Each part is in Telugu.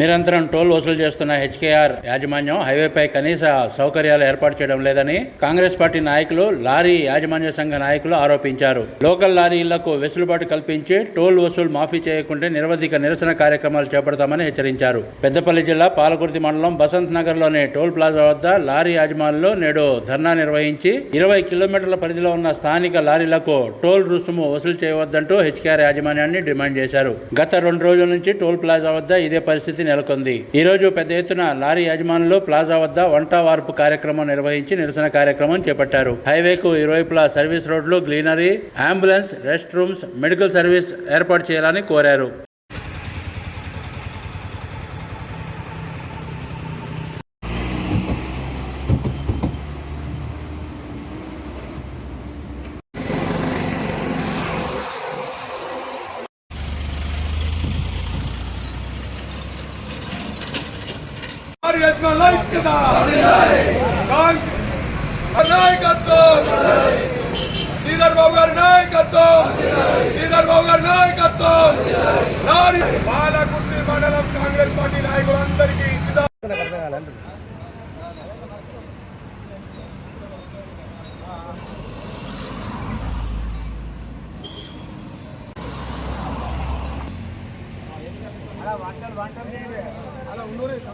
నిరంతరం టోల్ వసూలు చేస్తున్న హెచ్కేఆర్ యాజమాన్యం హైవేపై కనీస సౌకర్యాలు ఏర్పాటు చేయడం లేదని కాంగ్రెస్ పార్టీ నాయకులు లారీ యాజమాన్య సంఘ నాయకులు ఆరోపించారు. లోకల్ లారీలకు వెసులుబాటు కల్పించి టోల్ వసూలు మాఫీ చేయకుంటే నిరవధిక నిరసన కార్యక్రమాలు చేపడతామని హెచ్చరించారు. పెద్దపల్లి జిల్లా పాలకుర్తి మండలం బసంత్ నగర్లోని టోల్ ప్లాజా వద్ద లారీ యాజమానులు నేడు ధర్నా నిర్వహించి ఇరవై కిలోమీటర్ల పరిధిలో ఉన్న స్థానిక లారీలకు టోల్ రుసుము వసూలు చేయవద్దంటూ హెచ్కేఆర్ యాజమాన్యాన్ని డిమాండ్ చేశారు. గత రెండు రోజుల నుంచి టోల్ ప్లాజా వద్ద ఇదే పరిస్థితి నెలకొంది. ఈ రోజు పెద్ద ఎత్తున లారీ యాజమానులు ప్లాజా వద్ద వంట వార్పు కార్యక్రమం నిర్వహించి నిరసన కార్యక్రమం చేపట్టారు. హైవేకు ఇరువైపులా సర్వీస్ రోడ్లు greenery ambulance rest rooms medical service ఏర్పాటు చేయాలని కోరారు. భారీ ఐక్యత నాయకత్వం శ్రీధర్ బాబు గారి నాయకత్వం శ్రీధర్ బాబు గారి నాయకత్వం నారి బాలకుర్తి మండలం కాంగ్రెస్ పార్టీ నాయకులందరికీ అలా వంటలు వంటలు అలా ఉండరు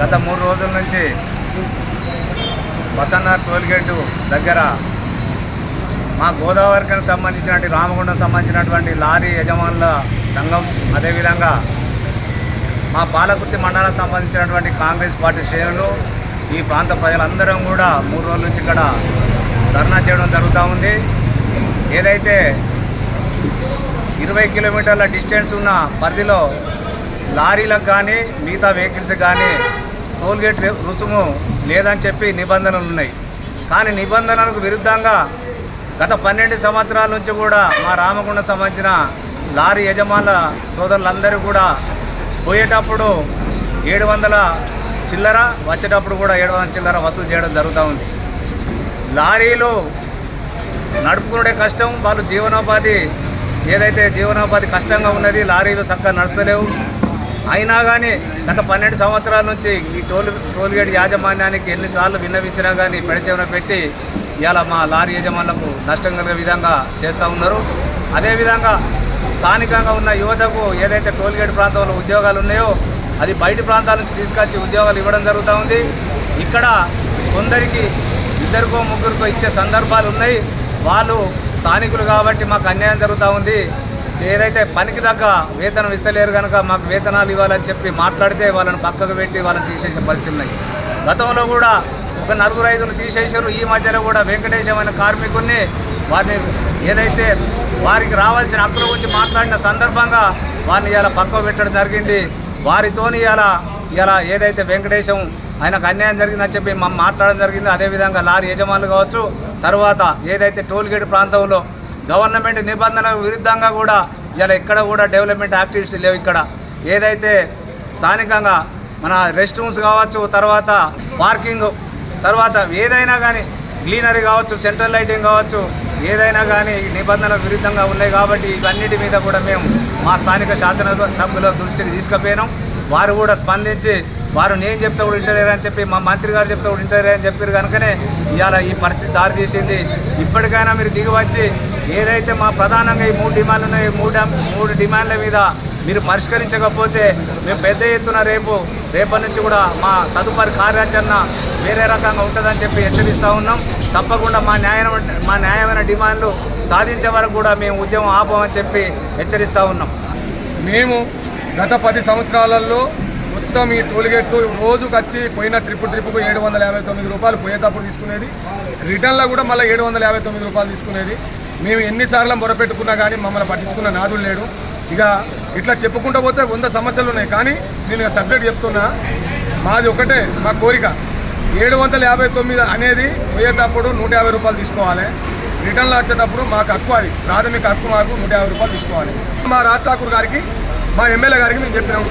గత మూడు రోజుల నుంచి వసన్న టోల్గేటు దగ్గర మా గోదావరికి సంబంధించినటువంటి రామగుండం సంబంధించినటువంటి లారీ యజమానుల సంఘం అదేవిధంగా మా పాలకుర్తి మండలానికి సంబంధించినటువంటి కాంగ్రెస్ పార్టీ శ్రేణులు ఈ ప్రాంత ప్రజలందరం కూడా మూడు రోజుల నుంచి ఇక్కడ ధర్నా చేయడం జరుగుతూ ఉంది. ఏదైతే ఇరవై కిలోమీటర్ల డిస్టెన్స్ ఉన్న పరిధిలో లారీలకు కానీ మిగతా వెహికల్స్ కానీ టోల్గేట్ రుసుము లేదని చెప్పి నిబంధనలు ఉన్నాయి. కానీ నిబంధనలకు విరుద్ధంగా గత పన్నెండు సంవత్సరాల నుంచి కూడా మా రామగుండ సంబంధించిన లారీ యజమానుల సోదరులందరూ కూడా పోయేటప్పుడు ఏడు వందల చిల్లర వచ్చేటప్పుడు కూడా ఏడు వందల చిల్లర వసూలు చేయడం జరుగుతూ ఉంది. లారీలు నడుపుకునే కష్టం వాళ్ళు జీవనోపాధి ఏదైతే జీవనోపాధి కష్టంగా ఉన్నది లారీలు చక్కగా నడుస్తలేవు. అయినా కానీ గత పన్నెండు సంవత్సరాల నుంచి ఈ టోల్ టోల్గేట్ యాజమాన్యానికి ఎన్నిసార్లు విన్నవించినా కానీ పెడచెవిన పెట్టి ఇవాళ మా లారీ యజమానులకు నష్టం కలిగే విధంగా చేస్తూ ఉన్నారు. అదేవిధంగా స్థానికంగా ఉన్న యువతకు ఏదైతే టోల్గేట్ ప్రాంతంలో ఉద్యోగాలు ఉన్నాయో అది బయట ప్రాంతాల నుంచి తీసుకొచ్చి ఉద్యోగాలు ఇవ్వడం జరుగుతూ ఉంది. ఇక్కడ కొందరికి ఇద్దరికో ముగ్గురికో ఇచ్చే సందర్భాలు ఉన్నాయి. వాళ్ళు స్థానికులు కాబట్టి మాకు అన్యాయం జరుగుతూ ఉంది. ఏదైతే పనికి తగ్గ వేతనం ఇస్తలేరు కనుక మాకు వేతనాలు ఇవ్వాలని చెప్పి మాట్లాడితే వాళ్ళని పక్కకు పెట్టి వాళ్ళని తీసేసే పరిస్థితులు ఉన్నాయి గతంలో కూడా ఒక నలుగురు ఐదును తీసేశారు. ఈ మధ్యలో కూడా వెంకటేశం అనే కార్మికుడిని వారిని ఏదైతే వారికి రావాల్సిన హక్కుల గురించి మాట్లాడిన సందర్భంగా వారిని ఇలా పక్కకు పెట్టడం జరిగింది. వారితోని ఇలా ఇలా ఏదైతే వెంకటేశం ఆయనకు అన్యాయం జరిగిందని చెప్పి మనం మాట్లాడడం జరిగింది. అదేవిధంగా లారీ యజమానులు కావచ్చు తర్వాత ఏదైతే టోల్గేట్ ప్రాంతంలో గవర్నమెంట్ నిబంధనలకు విరుద్ధంగా కూడా ఇలా ఎక్కడ కూడా డెవలప్మెంట్ యాక్టివిటీస్ లేవు ఇక్కడ. ఏదైతే స్థానికంగా మన రెస్ట్ రూమ్స్ కావచ్చు తర్వాత పార్కింగ్ తర్వాత ఏదైనా కానీ గ్లీనరీ కావచ్చు సెంట్రల్ లైటింగ్ కావచ్చు ఏదైనా కానీ నిబంధనలకు విరుద్ధంగా ఉన్నాయి కాబట్టి ఇవన్నిటి మీద కూడా మేము మా స్థానిక శాసన సభ్యుల దృష్టికి తీసుకుపోయినాం. వారు కూడా స్పందించి వారు నేను చెప్తే కూడా ఇంటర్వ్యూ అని చెప్పి మా మంత్రి గారు చెప్తే కూడా ఇంటర్వ్యూ అని చెప్పారు కనుకనే ఇవాళ ఈ పరిస్థితి దారితీసింది. ఇప్పటికైనా మీరు దిగి వచ్చి ఏదైతే మా ప్రధానంగా ఈ మూడు డిమాండ్లు ఉన్నాయి మూడు మూడు డిమాండ్ల మీద మీరు పరిష్కరించకపోతే మేము పెద్ద ఎత్తున రేపు రేపటి నుంచి కూడా మా తదుపరి కార్యాచరణ వేరే రకంగా ఉంటుందని చెప్పి హెచ్చరిస్తూ ఉన్నాం. తప్పకుండా మా న్యాయం మా న్యాయమైన డిమాండ్లు సాధించే వరకు కూడా మేము ఉద్యమం ఆపమని చెప్పి హెచ్చరిస్తూ ఉన్నాం. మేము గత పది సంవత్సరాలలో మొత్తం ఈ టోల్గేట్లు రోజుకు వచ్చి పోయిన ట్రిప్ ట్రిప్కు ఏడు వందల యాభై తొమ్మిది రూపాయలు పోయేటప్పుడు తీసుకునేది. రిటర్న్లో కూడా మళ్ళీ ఏడు వందల యాభై తొమ్మిది రూపాయలు తీసుకునేది. మేము ఎన్నిసార్లు మొరపెట్టుకున్నా కానీ మమ్మల్ని పట్టించుకున్న నాదులు లేడు. ఇక ఇట్లా చెప్పుకుంటూ పోతే వంద సమస్యలు ఉన్నాయి. కానీ నేను సబ్జెక్ట్ చెప్తున్నా మాది ఒకటే మా కోరిక. ఏడు వందల యాభై తొమ్మిది అనేది పోయేటప్పుడు నూట యాభై రూపాయలు తీసుకోవాలి. రిటర్న్లో వచ్చేటప్పుడు మాకు హక్కు అది. ప్రాథమిక హక్కు మాకు నూట యాభై రూపాయలు తీసుకోవాలి. మా రాజ్ ఠాకూర్ గారికి మా ఎమ్మెల్యే గారికి మేము చెప్పినాం.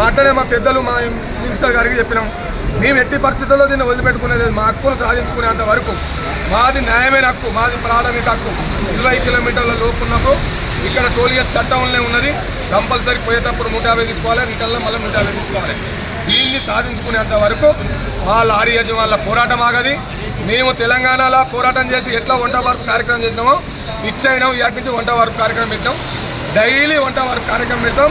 మాట్లాడే మా పెద్దలు మా మినిస్టర్ గారికి చెప్పినాం. మేము ఎట్టి పరిస్థితుల్లో దీన్ని వదిలిపెట్టుకునేది మా హక్కును సాధించుకునేంత వరకు మాది న్యాయమైన హక్కు మాది ప్రాథమిక హక్కు. ఇరవై కిలోమీటర్ల లోపు ఉన్నప్పుడు ఇక్కడ టోల్గేట్ చట్టంలోనే ఉన్నది. కంపల్సరీ పోయేటప్పుడు నూట యాభై తీసుకోవాలి రిటర్న్లో మళ్ళీ నూట యాభై తీసుకోవాలి. దీన్ని సాధించుకునేంత వరకు మా లారీ యజమానుల పోరాటం ఆగది. మేము తెలంగాణలో పోరాటం చేసి ఎట్లా వంట వరకు కార్యక్రమం చేసినామో ఫిక్స్ అయినాం. ఇక్కడి నుంచి వంట వరకు కార్యక్రమం పెట్టాం డైలీ వంట వరకు కార్యక్రమం పెడతాం.